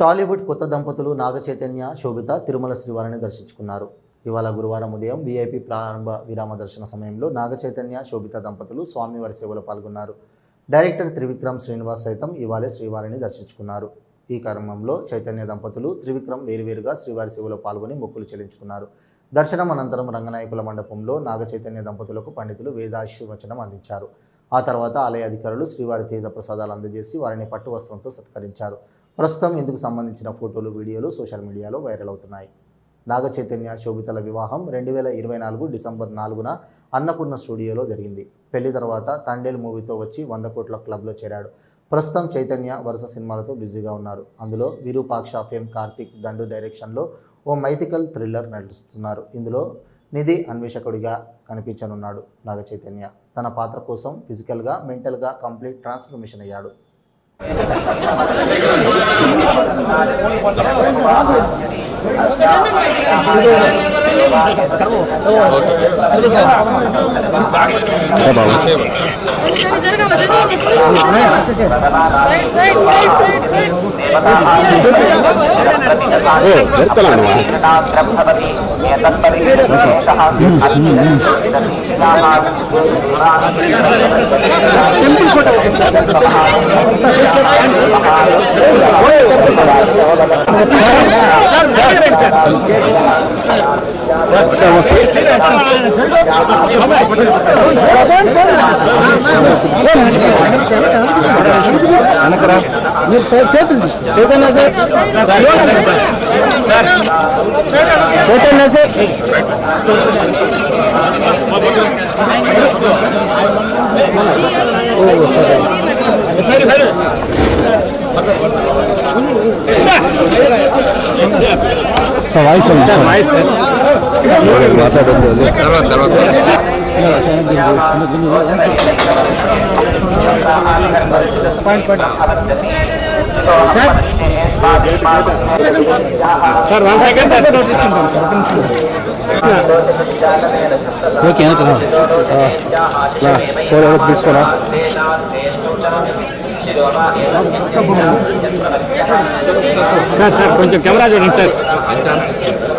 టాలీవుడ్ కొత్త దంపతులు నాగచైతన్య శోభిత తిరుమల శ్రీవారిని దర్శించుకున్నారు. ఇవాళ గురువారం ఉదయం వీఐపీ ప్రారంభ విరామ దర్శన సమయంలో నాగ చైతన్య శోభిత దంపతులు స్వామివారి సేవలో పాల్గొన్నారు. డైరెక్టర్ త్రివిక్రమ్ శ్రీనివాస్ సైతం ఇవాళే శ్రీవారిని దర్శించుకున్నారు. ఈ క్రమంలో చైతన్య దంపతులు త్రివిక్రమ్ వేరువేరుగా శ్రీవారి సేవలో పాల్గొని మొక్కులు చెల్లించుకున్నారు. దర్శనం అనంతరం రంగనాయకుల మండపంలో నాగ చైతన్య దంపతులకు పండితులు వేదాశీర్వచనం అందించారు. ఆ తర్వాత ఆలయ అధికారులు శ్రీవారి తీర్థ ప్రసాదాలు అందజేసి వారిని పట్టు వస్త్రంతో సత్కరించారు. ప్రస్తుతం ఇందుకు సంబంధించిన ఫోటోలు వీడియోలు సోషల్ మీడియాలో వైరల్ అవుతున్నాయి. నాగ చైతన్య శోభితల వివాహం రెండు వేల ఇరవై నాలుగు డిసెంబర్ నాలుగున అన్నపూర్ణ స్టూడియోలో జరిగింది. పెళ్ళి తర్వాత తండేల్ మూవీతో వచ్చి వంద కోట్ల క్లబ్లో చేరాడు ప్రస్తుతం చైతన్య వరుస సినిమాలతో బిజీగా ఉన్నారు అందులో విరూపాక్ష ఫేమ్ కార్తిక్ దండు డైరెక్షన్లో ఓ మైథికల్ థ్రిల్లర్ నటిస్తున్నారు ఇందులో నిధి అన్వేషకుడిగా కనిపించనున్నాడు నాగ చైతన్య తన పాత్ర కోసం ఫిజికల్గా మెంటల్గా complete transformation side side side sir sir side మీరు సార్ చేతులు Chaitanya sir Chaitanya sir sir voice sir voice sir మాట్లాడండి తర్వాత తర్వాత sir one second sir photo తీసుకుంటాం సార్ ఓకే ఫోటో తీసుకోరా సార్ సార్ కొంచెం కెమెరా చూడండి సార్ సార్ లోగో వస్తుంది